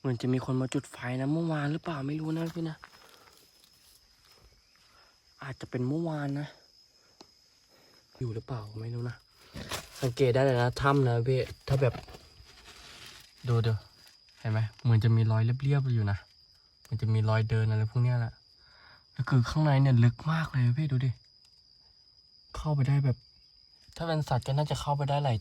เหมือนจะมีคนมาจุดไฟนะเมื่อวานหรือเปล่าไม่รู้นะพี่นะ อาจจะเป็นเมื่อวานนะ อยู่หรือเปล่าไม่รู้นะ สังเกตได้เลยนะถ้ำนะพี่ถ้าแบบ ดูเด้อเห็นไหมเหมือนจะมีรอยเรียบๆอยู่นะมันจะมีรอยเดินอะไรพวกเนี้ยแหละแล้วคือข้างในเนี่ยลึกมากเลยพี่ดูดิ เข้าไปได้แบบ ถ้าเป็นสัตว์ก็น่าจะเข้าไปได้หลาย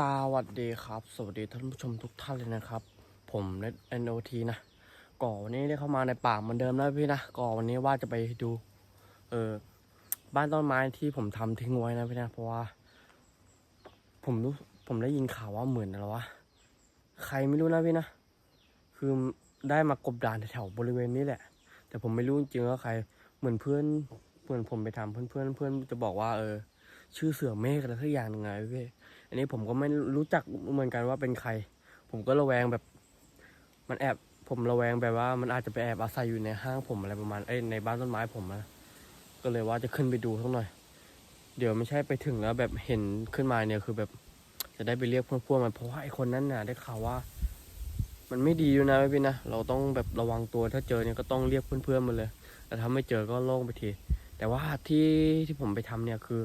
สวัสดีครับ สวัสดีท่านผู้ชมทุกท่านเลยนะครับ ผมเน็ต NOT นโอทีนะก่อวันนี้ได้เข้ามาในป่าเหมือนเดิมแล้วพี่นะก่อวันนี้ว่าจะไปดูเออบ้านต้นไม้ที่ผมทำทิ้งไว้นะพี่นะเพราะว่า ผมรู้ผมได้ยินข่าวว่าเหมือนอะไรวะใครไม่รู้นะพี่นะคือได้มากบดานแถวบริเวณนี้แหละ แต่ผมไม่รู้จริงว่าใครเหมือนเพื่อนเหมือนผมไปทำเพื่อนเพื่อนเพื่อนจะบอกว่าเออ ชื่อเสือเมฆอะไรสักอย่างหนึ่งไงพี่ อันนี้ผมก็ไม่รู้จักเหมือนกันว่าเป็นใคร ผมก็ระแวงแบบ มันแอบผมระแวงแบบว่ามันอาจจะไปแอบอาศัยอยู่ในห้างผมอะไรประมาณเอ้ยในบ้านต้นไม้ผมนะก็เลยว่าจะขึ้นไปดูสักหน่อย เดี๋ยวไม่ใช่ไปถึงแล้วแบบเห็นขึ้นมาเนี่ยคือแบบจะได้ไปเรียกพวกพวกมันเพราะว่าไอ้คนนั้นน่ะได้ข่าวว่า มันไม่ดีอยู่นะพี่นะเราต้องแบบระวังตัวถ้าเจอเนี่ยก็ต้องเรียกเพื่อนๆมาเลย แต่ถ้าไม่เจอก็โล่งไปทีแต่ว่าที่ที่ผมไปทำเนี่ยคือ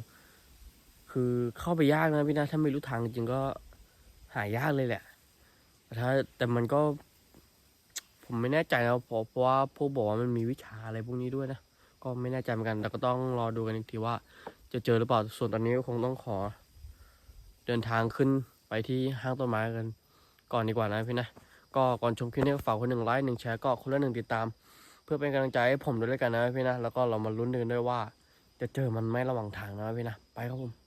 คือเข้าไปยากนะพี่นะถ้าไม่รู้ทางจริงก็หายากเลยแหละถ้าแต่มันก็ ผมไม่แน่ใจนะเพราะเพราะว่าพวกบอกว่ามันมีวิชาอะไรพวกนี้ด้วยนะก็ไม่แน่ใจเหมือนกัน แต่ก็ต้องรอดูกันอีกทีว่า จะเจอหรือเปล่าส่วนตอนนี้ก็คงต้องขอ เดินทางขึ้นไปที่ห้างต้นไม้กัน ก่อนดีกว่านะพี่นะก็ก่อนชมคลิปนี้ก็ฝากคนหนึ่งไลค์หนึ่งแชร์ก็คนละหนึ่งติดตาม เพื่อเป็นกำลังใจให้ผมด้วยกันนะพี่นะแล้วก็เรามาลุ้นกันด้วยว่า จะเจอมันไหมระหว่างทางนะพี่นะไปครับผม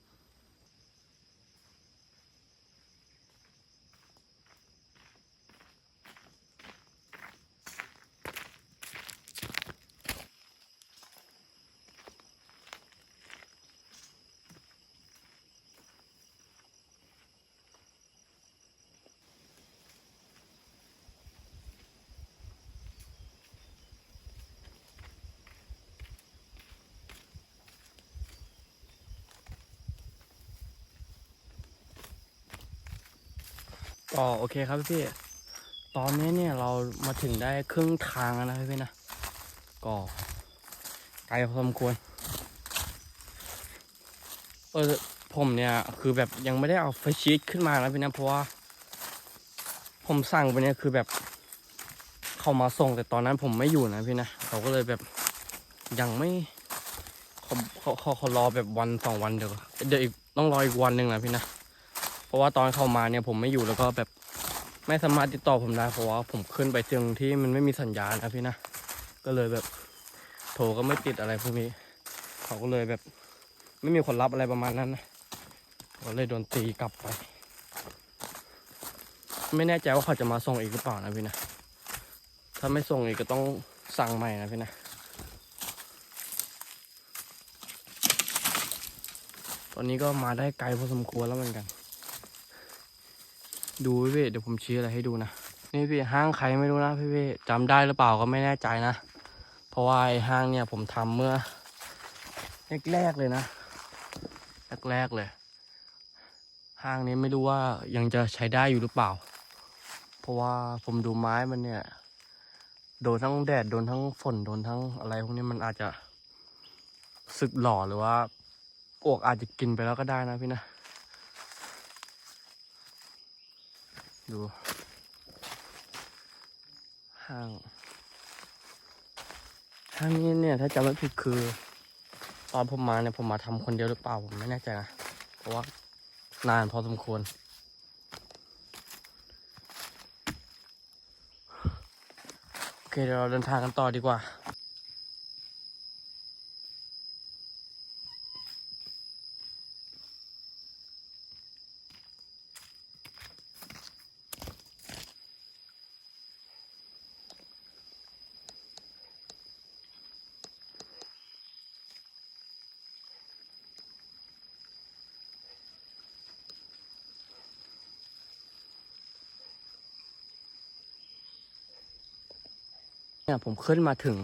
ก็โอเคครับพี่ ตอนนี้เนี่ยเรามาถึงได้ครึ่งทางแล้วนะพี่นะ ก็ไกลพอสมควร เออผมเนี่ยคือแบบยังไม่ได้เอาไฟชีตขึ้นมานะพี่นะเพราะว่า ผมสั่งไปเนี่ยคือแบบเขามาส่งแต่ตอนนั้นผมไม่อยู่นะพี่นะเขาก็เลยแบบยังไม่เขาเขาเขารอแบบวันสองวันเดี๋ยวเดี๋ยวอีกต้องรออีกวันหนึ่งนะพี่นะ ราะว่าตอนเข้ามาเนี่ยผมไม่อยู่แล้วก็แบบไม่สามารถติดต่อผมได้เพราะว่าผมขึ้นไปจึงที่มันไม่มีสัญญาณนะพี่นะก็เลยแบบโทรก็ไม่ติดอะไรพวกนี้เขาก็เลยแบบ ไม่มีคนรับอะไรประมาณนั้นนะก็เลยโดนตีกลับไป ไม่แน่ใจว่าเขาจะมาส่งอีกหรือเปล่านะพี่นะถ้าไม่ส่งอีกก็ต้องสั่งใหม่นะพี่นะตอนนี้ก็มาได้ไกลพอสมควรแล้วเหมือนกัน ดูพี่เดี๋ยวผมชี้อะไรให้ดูนะ นี่พี่ห้างใครไม่รู้นะพี่พี่จำได้หรือเปล่าก็ไม่แน่ใจนะ เพราะว่าไอ้ห้างเนี่ยผมทำเมื่อแรกๆเลยนะแรกๆเลย ห้างนี้ไม่รู้ว่ายังจะใช้ได้อยู่หรือเปล่า เพราะว่าผมดูไม้มันเนี่ยโดนทั้งแดดโดนทั้งฝนโดนทั้งอะไรพวกนี้มันอาจจะสึกหล่อหรือว่าอวกอาจจะกินไปแล้วก็ได้นะพี่นะ ดูห้างห้างนี้เนี่ยถ้าจำไม่ผิดคือ ตอนผมมาเนี่ยผมมาทำคนเดียวหรือเปล่าผมไม่แน่ใจนะเพราะว่านานพอสมควร โอเคเดี๋ยวเราเดินทางกันต่อดีกว่า ผมขึ้นมาถึง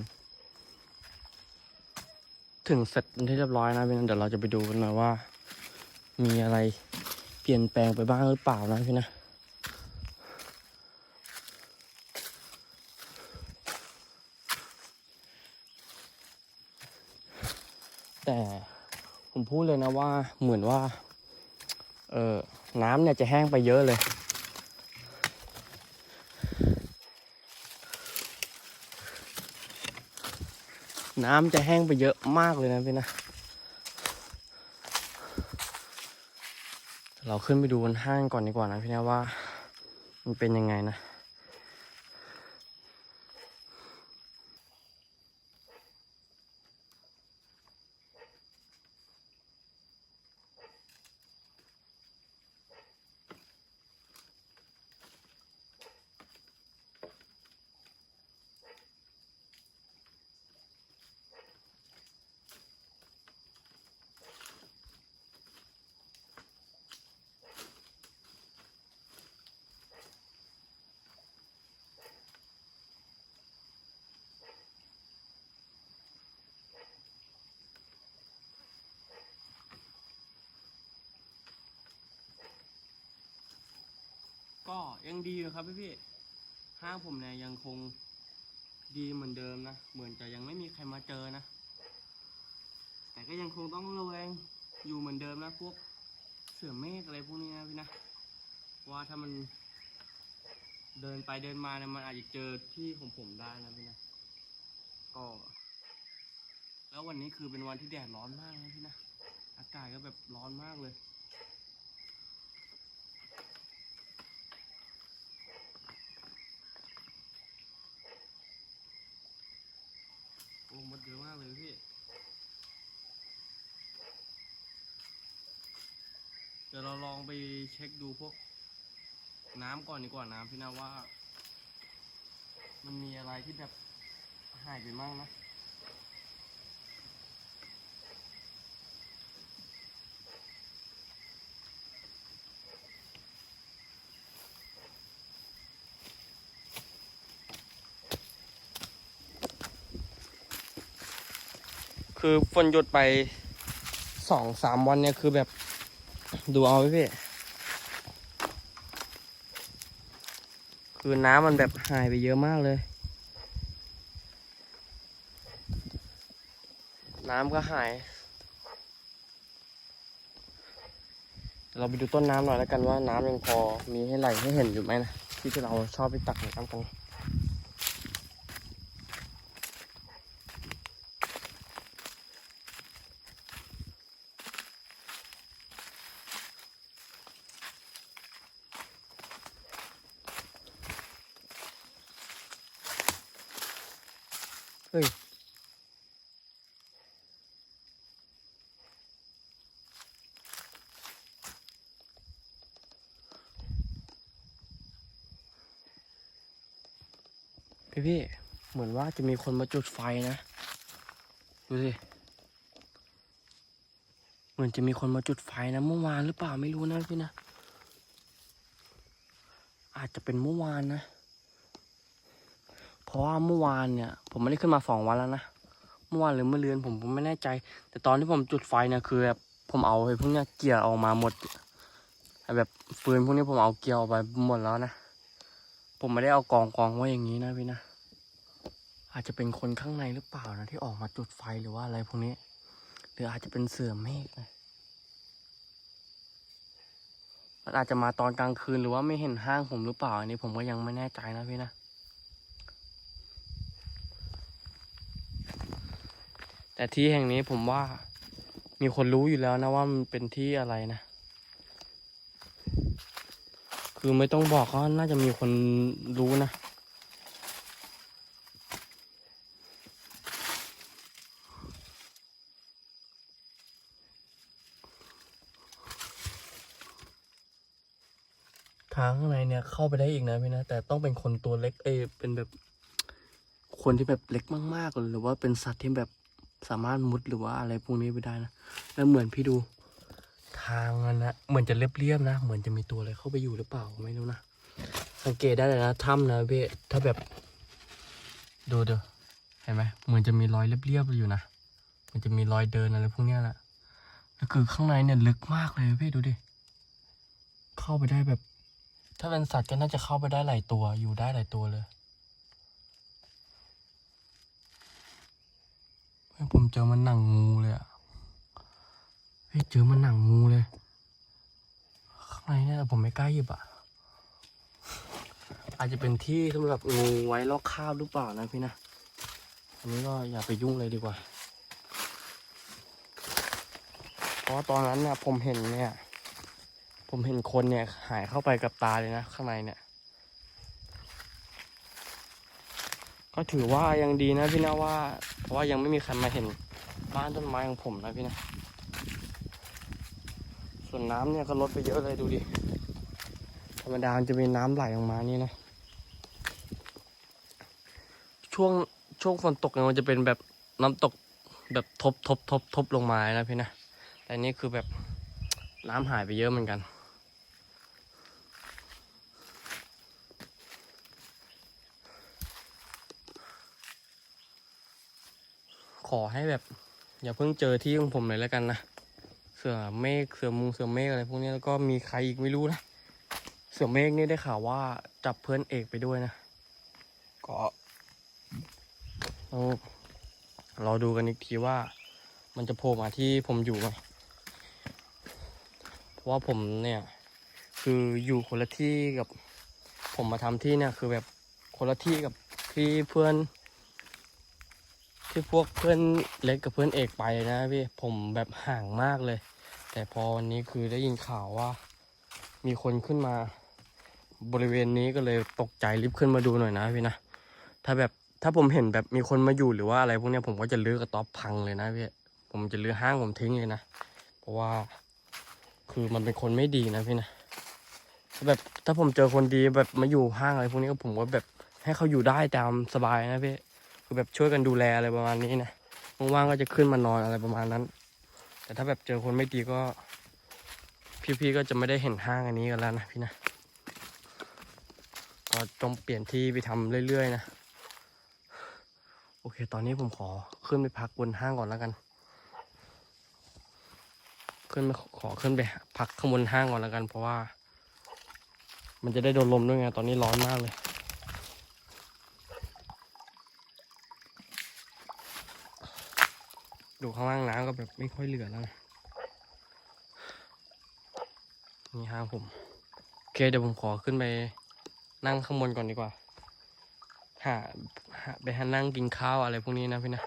ถึงเสร็จเป็นที่เรียบร้อยนะพี่นะเดี๋ยวเราจะไปดูกันหน่อยว่า มีอะไรเปลี่ยนแปลงไปบ้างหรือเปล่านะพี่นะแต่ผมพูดเลยนะว่าเหมือนว่า เออน้ำเนี่ยจะแห้งไปเยอะเลย น้ำจะแห้งไปเยอะมากเลยนะพี่นะ เราขึ้นไปดูบนห้างก่อนดีกว่านะพี่นะว่า มันเป็นยังไงนะ ก็ยังดีอยู่ครับพี่พี่ห้างผมเนี่ยยังคงดีเหมือนเดิมนะ เหมือนจะยังไม่มีใครมาเจอนะ แต่ก็ยังคงต้องระแวงอยู่เหมือนเดิมนะพวกเสือเมฆอะไรพวกนี้นะพี่นะ ว่าถ้ามันเดินไปเดินมาเนี่ยมันอาจจะเจอที่ของผมได้นะพี่นะ ก็ แล้ววันนี้คือเป็นวันที่แดดร้อนมากนะพี่นะ อากาศก็แบบร้อนมากเลย โอ้หมดเยอะมากเลยพี่ เดี๋ยวเราลองไปเช็คดูพวก น้ำก่อนดีกว่าน้ำพี่นะว่า มันมีอะไรที่แบบหายไปมั่งนะ คือฝนหยุดไปสองสามวันเนี่ยคือแบบดูเอาไว้พี่คือน้ำมันแบบหายไปเยอะมากเลย น้ำก็หาย เราไปดูต้นน้ำหน่อยแล้วกันว่าน้ำยังพอมีให้ไหลให้เห็นอยู่ไหมนะที่ที่เราชอบไปตักน้ำกัน พี่พี่เหมือนว่าจะมีคนมาจุดไฟนะ ดูสิ เหมือนจะมีคนมาจุดไฟนะเมื่อวานหรือเปล่าไม่รู้นะพี่นะ อาจจะเป็นเมื่อวานนะ เพราะว่าเมื่อวานเนี่ย ผมไม่ได้ขึ้นมาสองวันแล้วนะ เมื่อวานหรือเมื่อเรือนผมผมไม่แน่ใจ แต่ตอนที่ผมจุดไฟเนี่ยคือแบบผมเอาไอ้พวกเนี้ยเกี่ยออกมาหมด แบบฟืนพวกนี้ผมเอาเกี่ยวออกไปหมดแล้วนะ ผมไม่ได้เอากองกองไว้อย่างนี้นะพี่นะ อาจจะเป็นคนข้างในหรือเปล่านะที่ออกมาจุดไฟหรือว่าอะไรพวกนี้ หรืออาจจะเป็นเสือเมฆนะมันอาจจะมาตอนกลางคืนหรือว่าไม่เห็นห้างผมหรือเปล่าอันนี้ผมก็ยังไม่แน่ใจนะพี่นะ แต่ที่แห่งนี้ผมว่ามีคนรู้อยู่แล้วนะว่ามันเป็นที่อะไรนะ คือไม่ต้องบอกก็น่าจะมีคนรู้นะ ทางข้างในเนี่ยเข้าไปได้อีกนะพี่นะ แต่ต้องเป็นคนตัวเล็กเอเป็นแบบ คนที่แบบเล็กมากๆหรือว่าเป็นสัตว์ที่แบบสามารถมุดหรือว่าอะไรพวกนี้ไปได้นะ แล้วเหมือนพี่ดูางนั้นนะเหมือนจะเรียบๆนะ เหมือนจะมีตัวอะไรเข้าไปอยู่หรือเปล่าไม่รู้นะสังเกตได้เลยนะถ้ำนะพี่ถ้าแบบดูเด้อเห็นไหมเหมือนจะมีรอยเรียบๆอยู่นะมันจะมีรอยเดินอะไรพวกเนี้ยแหละแล้วคือข้างในเนี่ยลึกมากเลยพี่ดูดิเข้าไปได้แบบ ถ้าเป็นสัตว์ก็น่าจะเข้าไปได้หลายตัวอยู่ได้หลายตัวเลยเฮ้ยผมเจอมันหนังงูเลยอะ เฮ้ยเจอมันหนังงูเลยข้างในเนี่ยผมไม่กล้าหยิบอะอาจจะเป็นที่สำหรับงูไว้ลอกคราบหรือเปล่านะพี่นะ อันนี้ก็อย่าไปยุ่งเลยดีกว่า เพราะตอนนั้นเนี่ยผมเห็นเนี่ย ผมเห็นคนเนี่ยหายเข้าไปกับตาเลยนะข้างในเนี่ย ก็ถือว่ายังดีนะพี่นะว่า เพราะว่ายังไม่มีใครมาเห็นบ้านต้นไม้ของผมนะพี่นะ ส่วนน้ำเนี่ยก็ลดไปเยอะเลยดูดิ ธรรมดาจะมีน้ำไหลออกมานี่นะ ช่วงช่วงฝนตกเนี่ยมันจะเป็นแบบน้ำตกแบบทบทบทบทบลงมานะพี่นะ แต่นี่คือแบบน้ำหายไปเยอะเหมือนกันขอให้แบบ อย่าเพิ่งเจอที่ของผมเลยแล้วกันนะ เสือเมฆเสือมุงเสือเมฆอะไรพวกนี้แล้วก็มีใครอีกไม่รู้นะ เสือเมฆนี่ได้ข่าวว่าจับเพื่อนเอกไปด้วยนะ ก็เรารอดูกันอีกทีว่า มันจะโผล่มาที่ผมอยู่ไหมเพราะว่าผมเนี่ย คืออยู่คนละที่กับ ผมมาทำที่เนี่ยคือแบบคนละที่กับที่เพื่อน ที่พวกเพื่อนเล็กกับเพื่อนเอกไปนะพี่ผมแบบห่างมากเลย แต่พอวันนี้คือได้ยินข่าวว่า มีคนขึ้นมา บริเวณนี้ก็เลยตกใจรีบขึ้นมาดูหน่อยนะพี่นะ ถ้าแบบถ้าผมเห็นแบบมีคนมาอยู่หรือว่าอะไรพวกเนี้ยผมก็จะลื้อกระต๊อบพังเลยนะพี่ผมจะลื้อห้างผมทิ้งเลยนะ เพราะว่าคือมันเป็นคนไม่ดีนะพี่นะแบบถ้าผมเจอคนดีแบบมาอยู่ห้างอะไรพวกนี้ก็ผมก็แบบให้เขาอยู่ได้ตามสบายนะพี่คือแบบช่วยกันดูแลอะไรประมาณนี้นะว่างๆก็จะขึ้นมานอนอะไรประมาณนั้น แต่ถ้าแบบเจอคนไม่ดีก็ พี่ๆก็จะไม่ได้เห็นห้างอันนี้กันแล้วนะพี่นะ ก็ต้องเปลี่ยนที่ไปทำเรื่อยๆนะโอเค ตอนนี้ผมขอขึ้นไปพักบนห้างก่อนแล้วกัน ขึ้นไปขอขึ้นไปพักข้างบนห้างก่อนแล้วกัน เพราะว่า มันจะได้โดนลมด้วยไง ตอนนี้ร้อนมากเลย ดูข้างล่างน้ำก็แบบไม่ค่อยเหลือแล้วนะนี่ห้างผมโอเคเดี๋ยวผมขอขึ้นไปนั่งข้างบนก่อนดีกว่าหาหาไปหานั่งกินข้าวอะไรพวกนี้นะพี่นะ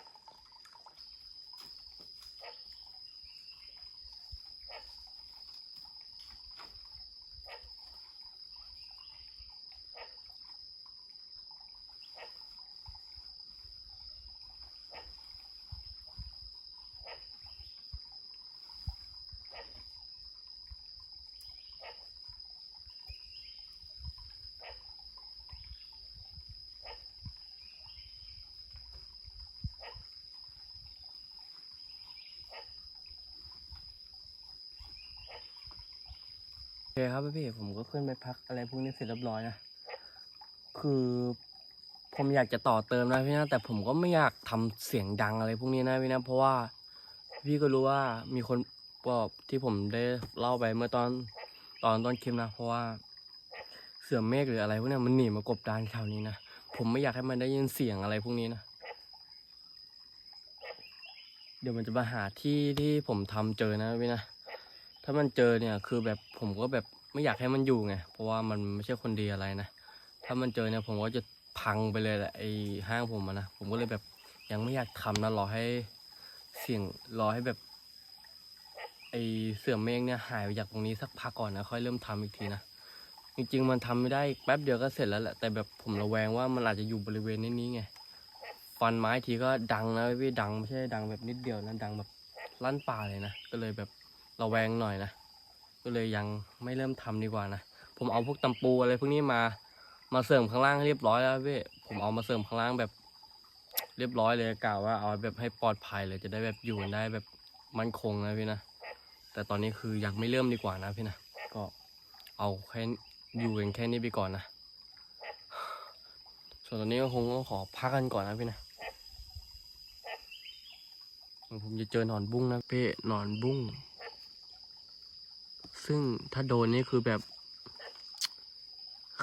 โอเคครับพี่ผมก็ขึ้นไปพักอะไรพวกนี้เสร็จเรียบร้อยนะ คือผมอยากจะต่อเติมนะพี่นะ แต่ผมก็ไม่อยากทำเสียงดังอะไรพวกนี้นะพี่นะ เพราะว่าพี่ก็รู้ว่ามีคนบอกที่ผมได้เล่าไปเมื่อตอนตอนต้นคลิปนะ เพราะว่าเสือเมฆหรืออะไรพวกนี้มันหนีมากบดานแถวนี้นะ ผมไม่อยากให้มันได้ยินเสียงอะไรพวกนี้นะ เดี๋ยวมันจะมาหาที่ที่ผมทำเจอนะพี่นะ ถ้ามันเจอเนี่ยคือแบบผมก็แบบไม่อยากให้มันอยู่ไง เพราะว่ามันไม่ใช่คนดีอะไรนะ ถ้ามันเจอเนี่ยผมก็จะพังไปเลยแหละไอ้ห้างผมนะ ผมก็เลยแบบยังไม่อยากทำนะรอให้เสียงรอให้แบบ ไอ้เสื่อมเมฆเนี่ยหายไปจากตรงนี้สักพักก่อนนะค่อยเริ่มทำอีกทีนะ จริงๆมันทำไม่ได้แป๊บเดียวก็เสร็จแล้วแหละ แต่แบบผมระแวงว่ามันอาจจะอยู่บริเวณนี้นี้ไง ฟันไม้ทีก็ดังนะพี่ดังไม่ใช่ดังแบบนิดเดียวนะดังแบบลั่นป่าเลยนะ ก็เลยแบบ ระแวงหน่อยนะ ก็เลยยังไม่เริ่มทำดีกว่านะ ผมเอาพวกตำปูอะไรพวกนี้มา มาเสริมข้างล่างให้เรียบร้อยแล้วพี่ ผมเอามาเสริมข้างล่างแบบ เรียบร้อยเลยกล่าวว่าเอาแบบให้ปลอดภัยเลยจะได้แบบอยู่กันได้แบบมั่นคงนะพี่นะ แต่ตอนนี้คือยังไม่เริ่มดีกว่านะพี่นะ ก็เอาแค่อยู่กันแค่นี้ไปก่อนนะ ส่วนส่วนตอนนี้ก็คงต้องขอพักกันก่อนนะพี่นะผมจะเจอหนอนบุ้งนะเป้หนอนบุ้ง ซึ่งถ้าโดนนี่คือแบบ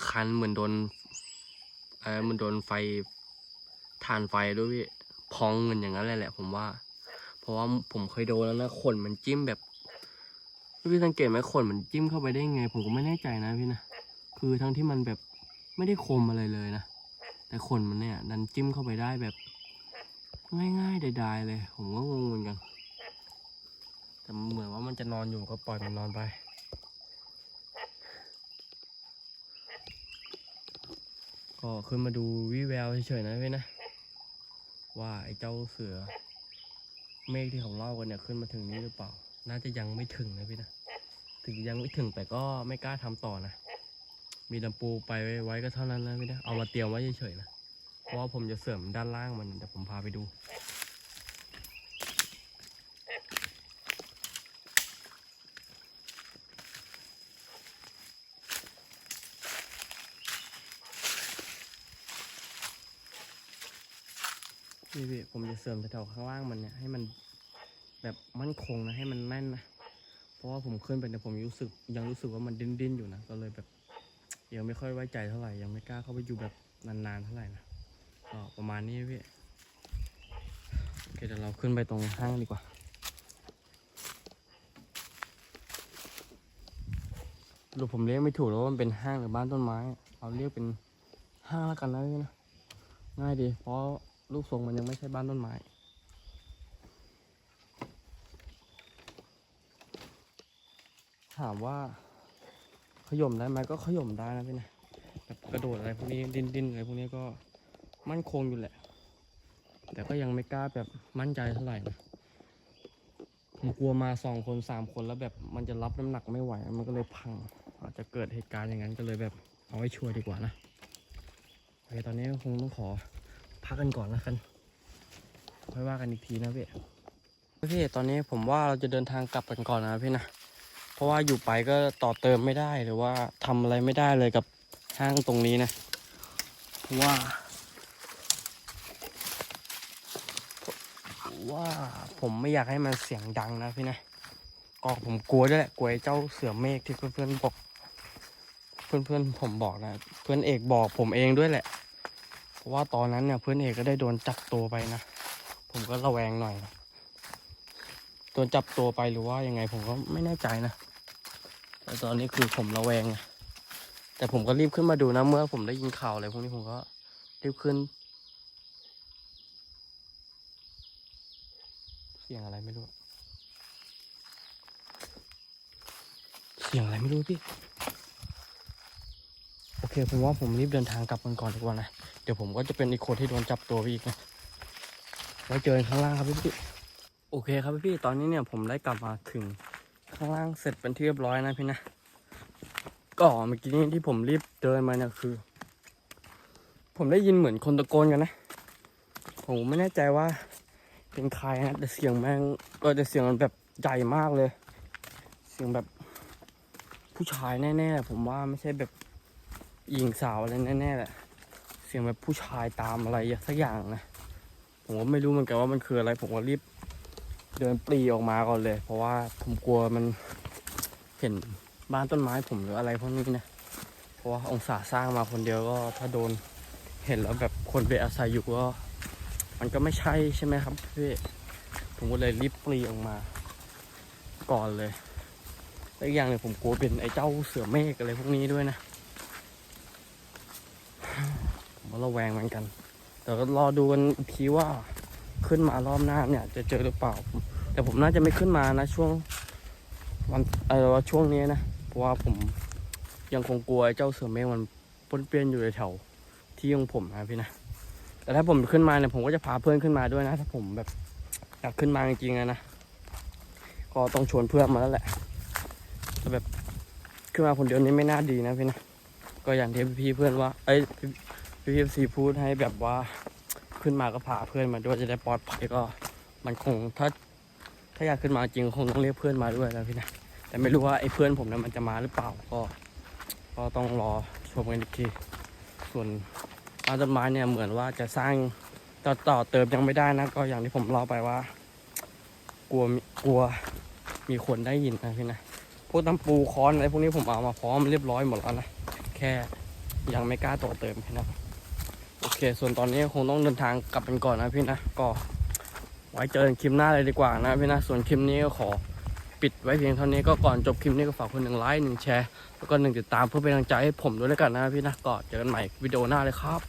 คันเหมือนโดนเออเหมันโดนไฟถ่านไฟด้วยพี่พองเงินอย่างนั้นแหละ ผมว่า เพราะว่าผมเคยโดนแล้วนะขนมันจิ้มแบบพี่สังเกตไหมขนมันจิ้มเข้าไปได้ไง ผมก็ไม่แน่ใจนะพี่นะคือทั้งที่มันแบบไม่ได้คมอะไรเลยนะแต่ขนมันเนี่ยดันจิ้มเข้าไปได้แบบ ง่ายๆดายๆเลย ผมก็งงเหมือนกันแต่เหมือนว่ามันจะนอนอยู่ก็ปล่อยมันนอนไป ก็ขึ้นมาดูวิแววเฉยๆนะเพี่นะ ว่าไอ้เจ้าเสือ เมฆที่ของเล่ากันเนี่ยขึ้นมาถึงนี้หรือเปล่า น่าจะยังไม่ถึงนะพี่นะ ถึงยังไม่ถึงแต่ก็ไม่กล้าทำต่อนะ มีดำปูไปไว้ก็เท่านั้นแล้วพี่นะ เอามาเตรียมไว้เฉยๆนะ เพราะว่าผมจะเสริมด้านล่างมันเดี๋ยวผมพาไปดู พี่พี่ผมจะเสริมแถวข้างล่างมันเนี่ยให้มันแบบมั่นคงนะให้มันแน่นนะเพราะว่าผมขึ้นไปเนี่ยผมรู้สึก ยังรู้สึกว่ามันดิ้นดิ้นอยู่นะก็เลยแบบยังไม่ค่อยไว้ใจเท่าไหร่ยังไม่กล้าเข้าไปอยู่แบบนานๆเท่าไหร่นะก็ประมาณนี้พี่โอเคเดี๋ยวเราขึ้นไปตรงห้างดีกว่าหรือผมเรียกไม่ถูกแล้วว่ามันเป็นห้างหรือบ้านต้นไม้ เราเรียกเป็นห้างแล้วกันนะนะง่ายดี เพราะ รูปทรงมันยังไม่ใช่บ้านต้นไม้ถามว่าขย่มได้ไหมก็ขย่มได้นะพี่นะแบบกระโดดอะไรพวกนี้ดินดินอะไรพวกนี้ก็มั่นคงอยู่แหละ แต่ก็ยังไม่กล้าแบบมั่นใจเท่าไหร่นะผมกลัวมาสองคนสามคนแล้วแบบมันจะรับน้ำหนักไม่ไหว มันก็เลยพัง อาจจะเกิดเหตุการณ์อย่างนั้นก็เลยแบบเอาไว้ชัวร์ดีกว่านะโอเคตอนนี้คงต้องขอ พักกันก่อนแล้วกันค่อยว่ากันอีกทีนะพี่พี่ตอนนี้ผมว่าเราจะเดินทางกลับกันก่อนนะพี่นะเพราะว่าอยู่ไปก็ต่อเติมไม่ได้หรือว่าทำอะไรไม่ได้เลยกับห้างตรงนี้นะเพราะว่าว่าผมไม่อยากให้มันเสียงดังนะพี่นะก็ผมกลัวด้วยแหละกลัวเจ้าเสือเมฆที่เพื่อนๆบอก เพื่อนๆผมบอกนะ เพื่อนเอกบอกผมเองด้วยแหละ เพราะว่าตอนนั้นเนี่ยเพื่อนเอกก็ได้โดนจับตัวไปนะ ผมก็ระแวงหน่อยนะโดนจับตัวไปหรือว่ายังไงผมก็ไม่แน่ใจนะแต่ตอนนี้คือผมระแวงแต่ผมก็รีบขึ้นมาดูนะเมื่อผมได้ยินข่าวอะไรพวกนี้ผมก็รีบขึ้น เสียงอะไรไม่รู้ เสียงอะไรไม่รู้พี่ เคผมว่าผมรีบเดินทางกลับกันก่อนดีกว่านะ เดี๋ยวผมก็จะเป็นอีกคนที่โดนจับตัวไปอีกนะไว้เจอกันข้างล่างครับพี่พี่โอเคครับพี่พี่ตอนนี้เนี่ยผมได้กลับมาถึงข้างล่างเสร็จเป็นที่เรียบร้อยนะพี่นะก็เมื่อกี้นี้ที่ผมรีบเดินมาเนี่ยคือ ผมได้ยินเหมือนคนตะโกนกันนะผมไม่แน่ใจว่าเป็นใครนะแต่เสียงแม่งเออแต่เสียงมันแบบใหญ่มากเลย เสียงแบบผู้ชายแน่ๆผมว่าไม่ใช่แบบ หญิงสาวอะไรแน่ๆแหละ เสียงแบบผู้ชายตามอะไรสักอย่างนะ ผมก็ไม่รู้เหมือนกันว่ามันคืออะไร ผมก็รีบเดินปรีออกมาก่อนเลย เพราะว่าผมกลัวมันเห็นบ้านต้นไม้ผมหรืออะไรพวกนี้นะ เพราะว่าองศาสร้างมาคนเดียวก็ถ้าโดนเห็นแล้วแบบคนไปอาศัยอยู่ก็ มันก็ไม่ใช่ใช่ไหมครับพี่ผมก็เลยรีบปรีออกมา ก่อนเลย และอีกอย่างหนึ่งผมกลัวเป็นไอ้เจ้าเสือเมฆอะไรพวกนี้ด้วยนะ ผม ก็ระแวงเหมือนกัน แต่ก็รอดูกันอีกทีว่าขึ้นมารอบหน้าเนี่ย จะเจอหรือเปล่า แต่ผมน่าจะไม่ขึ้นมานะช่วงวันเออว่าช่วงนี้นะเพราะว่าผมยังคงกลัวเจ้าเสือเมฆมันปนเปี้ยนอยู่ในแถวที่ของผมนะพี่นะแต่ถ้าผมขึ้นมาเนี่ยผมก็จะพาเพื่อนขึ้นมาด้วยนะ ถ้าผมแบบอยากขึ้นมาจริงๆอะนะก็ต้องชวนเพื่อนมาแล้วแหละแต่แบบขึ้นมาคนเดียวนี้ไม่น่าดีนะพี่นะก็อย่างที่พี่เพื่อนว่า เอ้ย พี่พี่พีซีพูดให้แบบว่าขึ้นมาก็พาเพื่อนมาด้วยจะได้ปลอดภัยก็ มันคงถ้าถ้าอยากขึ้นมาจริงคงต้องเรียกเพื่อนมาด้วยแล้วพี่นะแต่ไม่รู้ว่าไอ้เพื่อนผมเนี่ยมันจะมาหรือเปล่าก็ก็ต้องรอชมกันอีกทีส่วนบ้านต้นไม้เนี่ยเหมือนว่าจะสร้างต่อต่อเติมยังไม่ได้นะ ก็อย่างที่ผมเล่าไปว่า กลัวมีกลัวมีคนได้ยินนะพี่นะพวกตำปูค้อนอะไรพวกนี้ผมเอามาพร้อมเรียบร้อยหมดแล้วนะแค่ยังไม่กล้าต่อเติมแค่นั้น โอเค ส่วนตอนนี้คงต้องเดินทางกลับกันก่อนนะพี่นะ ก็ไว้เจอกันคลิปหน้าเลยดีกว่านะพี่นะ ส่วนคลิปนี้ก็ขอปิดไว้เพียงเท่านี้ก็ก่อนจบคลิปนี้ก็ฝากคนหนึ่งไลค์หนึ่งแชร์ แล้วก็หนึ่งติดตามเพื่อเป็นกำลังใจให้ผมด้วยแล้วกันนะพี่นะก็เจอกันใหม่วิดีโอหน้าเลยครับ